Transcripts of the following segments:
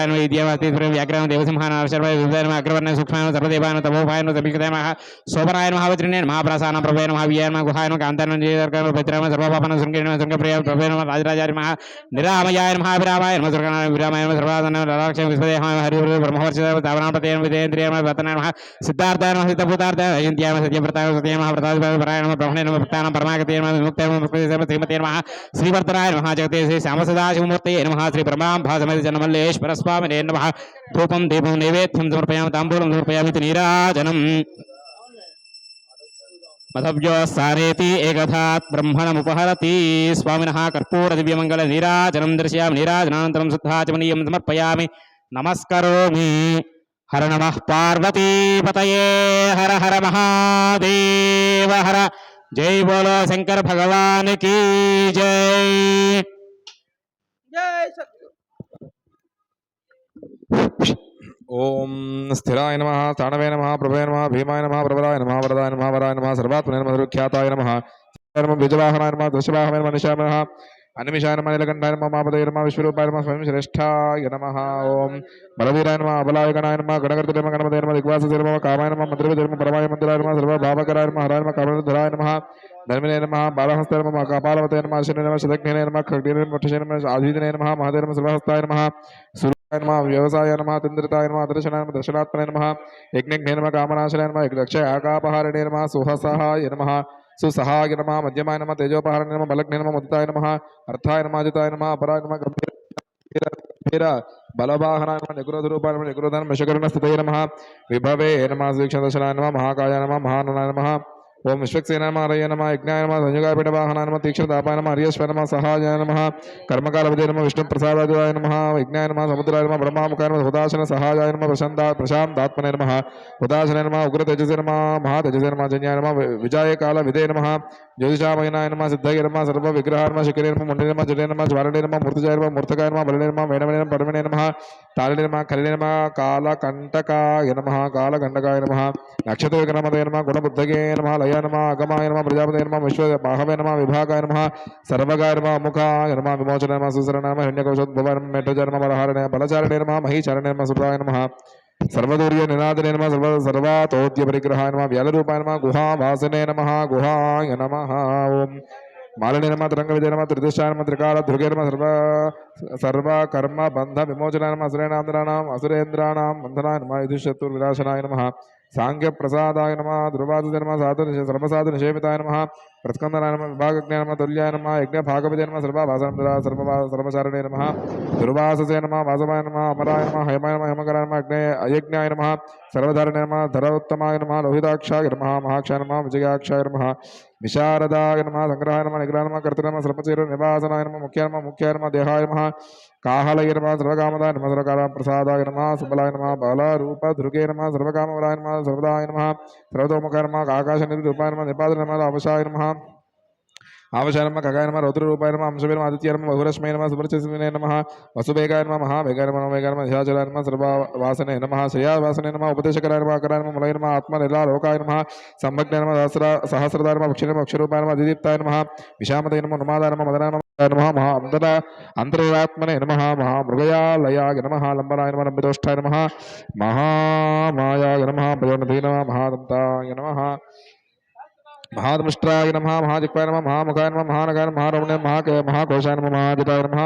సూర్యనారాయణ విద్యామతీశ్వరం వ్యాగ్రహం దేవసింహాన అక్షరపై విభజన అగ్రవర్ణ సూక్ష్మాన సర్వదేవాన తమోపాయన సభిక్షతమ శోభనాయ మహావత్రినే మహాప్రసాన ప్రభేణ మహావ్యాయన గుహాయన కాంతాన జయదర్కరణ పతిరామ సర్వపాపన శృంగిణ శృంగప్రియ ప్రభేణ రాజరాజారి మహా నిరామయాయ మహాభిరామాయ నమ దుర్గణాయ విరామాయ నమ సర్వాదన లలాక్ష విశ్వదేహాయ హరిహర బ్రహ్మవర్షిత తావనాపతేన విజయేంద్రియామ రతనాయ మహా సిద్ధార్థాయ మహా సిద్ధభూతార్థాయ అయంత్యామ సత్యప్రతాయ సత్యమ ప్రతాపరాయ నమ బ్రహ్మణే నమ ప్రతానం పరమాగతే శ్రీవర్తనాయ మహాజగతే శ్రీ శ్యామసదాశివమూర్తయే నమ శ్రీ పరమాం భాసమతి జన్మల్లేశ్వర स्वामी नम। धूप दीप नैवेद्यम समर्पयाम तांबूल समर्पयामी नीराजनम। मधव्यो सारेतीकथा ब्रह्मण मुपहरती स्वामीन कर्पूर ब्रह्मणमुपहरति स्वामिनः कर्पूरदिव्यमङ्गलनीराजनं दर्शयामि, नीराजनानन्तरं शुद्धाचमनीयं समर्पया नमस्करोमि। हर नम पार्वती पार्वतीपतये हर हर महादेव। हर। जय बोलो शंकर भगवान की जय। जय ओम स्थिराय नम, ताणवे नम, प्रभवे नम, भीमाय नम, प्रबलाय नम, वरदाय नम, वराय नम सर्वात्म नम, दुर्ख्याताय नम। नम द्विजवाहनाय नम दुशवाहवे नम, निशाय नम। अनिमिषाय नम, नीलकण्ठाय नम, मापदय नम, विश्वरूपाय नम, स्वयं श्रेष्ठाय नम। ओम। बलवीराय नम अबलाय गणाय नम गणकर्तृ नम गणपदय नम दिग्वास नम, कामाय नम मन्त्रविदय नम, परमाय मन्दिराय नम सर्व भावकराय नम, हराय नम कमलधराय नम, धर्मिने नम बालहस्त नम कपालवते नम शने नम, शतघ्ने नम खड्गे नम पठशे नम आदिदिने नम, महादेव नम, सर्वहस्ताय नम। नम व्यवसाय नम तंद्रिताय नम, दर्शनाय नम, दर्शनात्मने नम यज्ञघ्ने नम कामनाशनाय नम, यज्ञक्षय, आकापहारिणे नम, सुहसहाय नम, सुसहाय नम, मध्यमाय नम, तेजोपहारिणे नम, बलग्ने नम, मुदिताय नम, अर्थाय नम अजिताय नम, अपराय नम गंभीर विभवे नम सुवीक्षण दर्शनाय नम महाकाय नम महाननाय नम ఓం విశ్వక్సేన నమ హరయ నమ యజ్ఞాయ నమ సంయుగాపీఠ వాహనాయ నమ తీక్షణతాపాయ నమ హరియశ్వర నమ సహాయ నమ కర్మకాలపదే నమ విష్ణు ప్రసాదాయ నమ యజ్ఞాయ నమ సముద్రాయ నమ బ్రహ్మాముఖాయ నమ హుదాసన సహాయాయ నమ ప్రశాంత ప్రశాంతాత్మనే నమ హుదాసన నమ ఉగ్ర తేజసే నమ మహా తేజసే నమ జన్యాయ నమ విజయ కాల విదే నమ జ్యోతిషామయనాయ నమ సిద్ధగిరమ సర్వ విగ్రహ నమ శిఖరే జడేనమ ముండే నమ జడే నమ వేణమనేన పరమనేనమ మూర్తిజాయ నమ మూర్తకాయ నమ నమ వేణమనే నమ నమ నక్షత్ర విక్రమదే నమ గుణబుద్ధగే నమ లయ నమ అగమాయ నమ ప్రజాపతే నమ విశ్వ బాహవే నమ విభాగాయ నమ సర్వగాయ నమ ముఖాయ నమ విమోచన నమ సుసరణ నమ హిరణ్యకౌశోద్భవ నమ మెట్టజ నమ బలహారణే బలచారణే నమ మహీచరణే నమ సురాయ నమ సర్వదూర్య నినాదనే నమ సర్వ సర్వాతోద్య పరిగ్రహాయ నమ వ్యాలరూపాయ నమ గుహావాసనే నమ గుహాయ నమ ఓం. మాలిని నమ తరంగ విజయ నమ త్రిదిష్టాయ నమ త్రికాల దుర్గే నమ సర్వ సర్వ కర్మ బంధ విమోచనాయ నమ అసురేణాంధ్రాణం అసురేంద్రాణం వందనాయ నమ యుధిషత్తు వినాశనాయ నమ సాంఖ్య ప్రసాదాయ నమ దుర్వాద నమ సాధు సర్వసాధు నిషేమితాయ నమ प्रस्कंदनाय नम विभागज्ञाय नम तुल्याय नम यज्ञभागपते नम सर्वभाषानन्दरा सर्वभा सर्वचारणे नम। दुर्वासे नम, वासवाय नम, अमराय नम हेमाय नम हेमकराय नम, अग्ने अयज्ञाय नमः, सर्वधारणे नम, धरोत्तमाय नम, लोहिताक्षाय नम, महाक्षाय नम, विजयाक्षाय नम, विशारदाय नम, संग्रहाय नम निग्रह नम कर्तनम सर्वचीर निवासनाय नम मुख्य नम, मुख्याय नम, देहाय नम, काहलय नम, सर्वकामदाय नम सर्वकाराम प्रसादाय नम सुबलाय नम, बालारूप दुर्गे नम, सर्वकामवराय नम, सर्वदाय नम, सर्वतोमुखाय नम आकाश काकाशनिरूपाय नम निपाद नम अवशाय नम నమ నిపాద నమ అవశాయ నమ రౌద్ర రూపాయ నమ అంశవే నమ ఆదిత్య నమ బహురశ్మయ నమ సుపరిచితమే నమ వసువేగాయ నమ మహావేగాయ నమ నవవేగాయ నమ ధ్యాచరాయ నమ సర్వవాసనే నమ శ్రేయావాసనే నమ ఉపదేశకరాయ నమ అకరాయ నమ ములయ నమ ఆత్మ నిలా లోకాయ నమ సంభజ్ఞ నమ సహస్ర సహస్రదాయ నమ అక్షర నమ అక్షరూపాయ నమ అధిదీప్తాయ నమ విశామదయ నమ నుమాదాయ నమ మదనాయ నమ నమ మహా అంతర అంతరాత్మనే నమ మహా మృగయాలయాయ నమ లంబరాయ నమ లంబిదోష్టాయ నమ మహామాయాయ నమ భయోనదీ నమ మహాదంతాయ నమ. మహాదృష్టాయ నమ మహాజిక్వాయ నమ మహాముఖాయ నమ మహానగాయ నమ మహారమణ మహాక మహాకోశాయ నమ మహాజితాయ నమ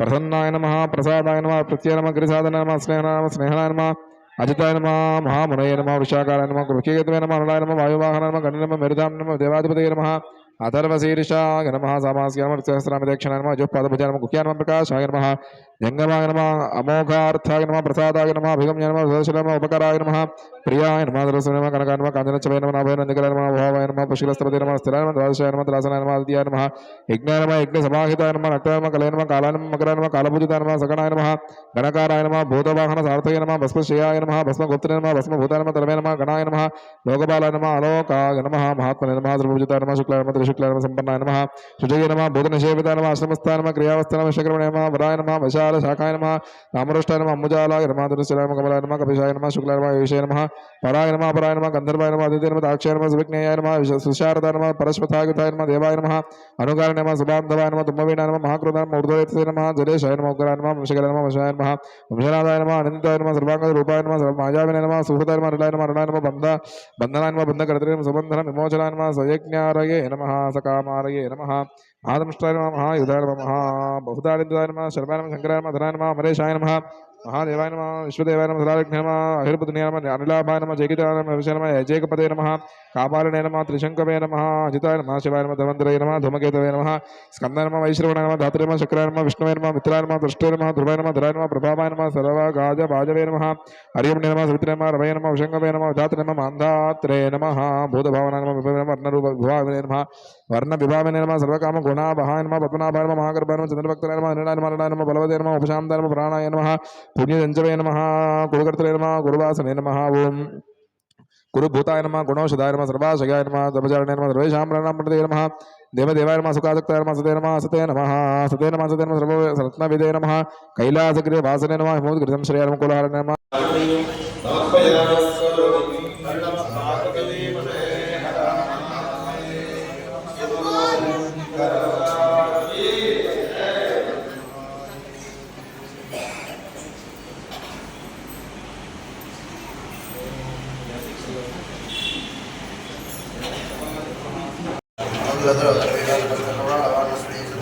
ప్రసన్నాయ నమ ప్రసాదాయ నమ ప్రత్యయ నమ గిరిసాధన నమ స్నేహ నమ స్నేహాయ నమ అజితాయ నమ మహామునయ నమ వృషాకారాయ నమ గృహ్యగతమే నమ అనులాయ నమ వాయువాహన నమ గణ నమ మెరుదాం నమ దేవాధిపతయ నమ అథర్వశీర్షాయ నమ సామాస్య నమ సహస్రామ దక్షిణ నమ జోపాదభుజ నమ గుహ్యా నమ ప్రకాశాయ నమ జంగమాయ నమ అమోఘార్థాయ నమ ప్రసాదాయ నమ అభిగమ్య నమ సుదర్శన నమ ఉపకారాయ నమ ప్రియాయ నమ దరస్వ నమ కనకాయ నమ కాంచనచ్చవయ నమ నాభయ నందికర నమ భావాయ నమ పుష్కలస్తపతి నమ స్థిరాయ నమ ద్వాదశాయ నమ త్రాసనాయ నమ ఆదిత్యాయ నమ యజ్ఞాయ నమ యజ్ఞ సమాహితాయ నమ నక్తాయ నమ కలయ నమ కాలాయ నమ మకరాయ నమ కాలపూజితాయ నమ సగణాయ నమ గణకారాయ నమ భూతవాహన సార్థయ నమ భస్మశ్రేయాయ నమ భస్మగుప్తయ నమ భస్మభూతాయ నమ తలవే నమ గణాయ నమ లోకపాలాయ నమ అలోకాయ నమ మహాత్మనే నమ త్రిభుజితాయ నమ శుక్లాయ నమ త్రిశుక్లాయ నమ సంపన్నాయ నమ శుజయ నమ భూతనిషేవితాయ నమ ఆశ్రమస్థాయ నమ క్రియావస్థ నమ శక్రమణయ నమ వరాయ నమ వశాల శాఖాయ నమ. నామరుష్టాయ నమ. అమ్ముజాల నమ. నమ. కమలాయ నమ. కపిశాయ నమ. శుక్లాయ నమ. యోషయ నమ. పరాయ నమ. అపరాయ నమ. గంధర్వాయ నమ. అదిత్య నమ. దాక్షాయ నమ. సువిజ్ఞేయాయ నమ. సుశారద నమ. పరస్వతాయుతాయ నమ. దేవాయ నమ. అనుగాయ నమ. సుబాంధవాయ నమ. తుమ్మవీణ నమ. మహాకృత నమ. ఊర్ధ్వరేతయ నమ. జలేశాయ నమ. ఉగ్రాయ నమ. వంశకర నమ. వంశాయ నమ. వంశనాథాయ నమ. అనంతాయ నమ. సర్వాంగ రూపాయ నమ. మాజావిన నమ. సుహృదాయ నమ. అరుణాయ నమ. అరుణాయ నమ. బంధ బంధనాయ నమ. బంధకర్తృ నమ. సుబంధన విమోచనాయ నమ. సయజ్ఞారయే నమ. సకామారయే నమ. ఆదమష్టాయ నమ మహాయుధాయ నమ మహా బహుదారిందాయ నమ శర్మాయ నమ శంకరాయ నమ ధనాయ నమ అమరేశాయ నమ మహాదేవాయ నమ విశ్వదేవాయ నమ సదావిఘ్న నమ అహిర్బుద్ధినియ నమ అనిలాభాయ నమ జగితాయ నమ విషయ నమ జయకపదే నమ కాపాలనే నమ త్రిశంకవే నమ అజితాయ నమ శివాయ నమ ధవంతరయ నమ ధూమకేతవే నమ స్కందాయ నమ వైశ్రవణ నమ ధాత్రే నమ శుక్రాయ నమ విష్ణువే నమ మిత్రాయ నమ దృష్టే నమ ధ్రువాయ నమ ధరాయ నమ ప్రభావాయ నమ సర్వ గాజ భాజవే నమ హరియం నమ సవిత్రే నమ రవయ నమ విషంగవే నమ ధాత్రే నమ మాంధాత్రే నమ భూతభావన నమ విభవ నమ వర్ణరూప విభావే నమ వర్ణ విభావనే నమ సర్వకామ గుణాభాయ నమ పద్మనాభాయ చంద్రభక్తనమ మహాగర్భాయ బలవదేనమ ఉపశాంతనమ ప్రాణాయ నమ పుణ్యదంచవే నమ కురుకర్తరే నమ గురువాసనే నమ ఓం గురుభూతాయ నమ గుణౌషధాయ నమ సర్వాశయాయ నమ ధర్మచారణే నమ సర్వేషాం ప్రణామృతే నమ దేవదేవాయ నమ సుఖాసక్తాయ నమ సతే నమ సతే నమ సతే నమ సతే నమ సర్వ రత్నవిదే నమ కైలాసగిరి వాసనే నమ హిమోద్గృతం శ్రేయ నమ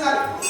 Obrigado.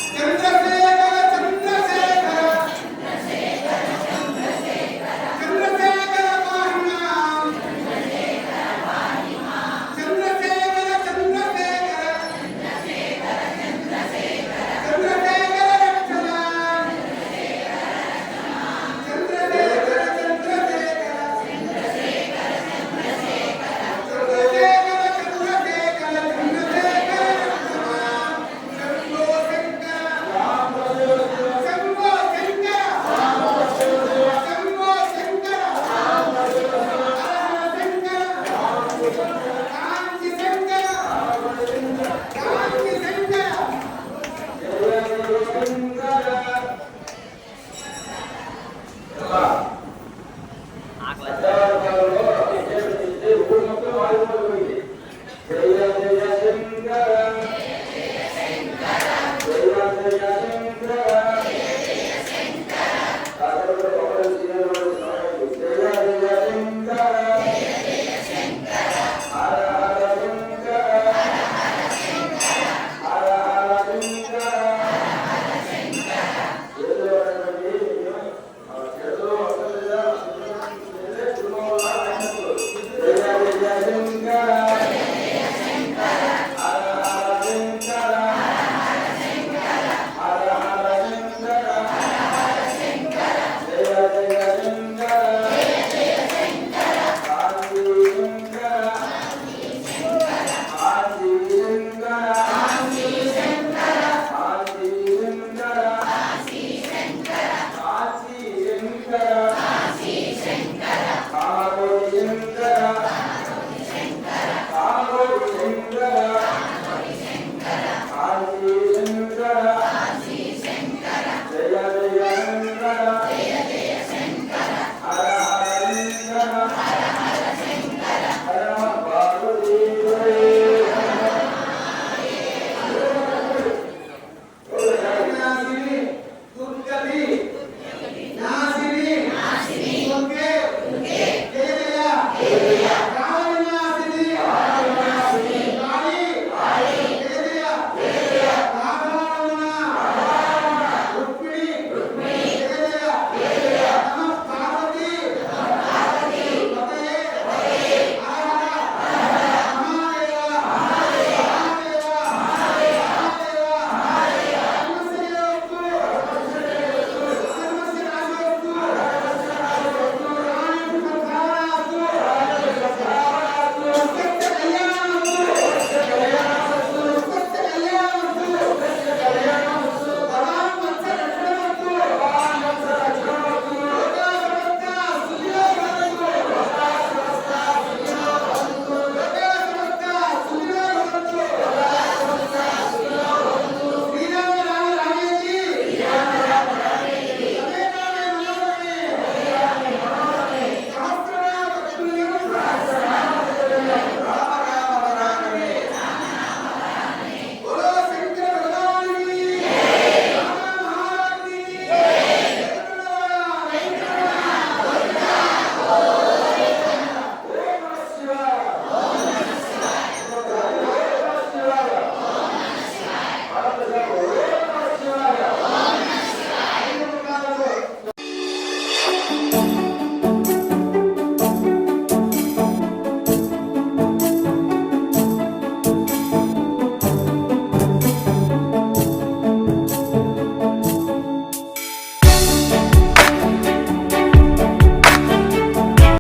있다가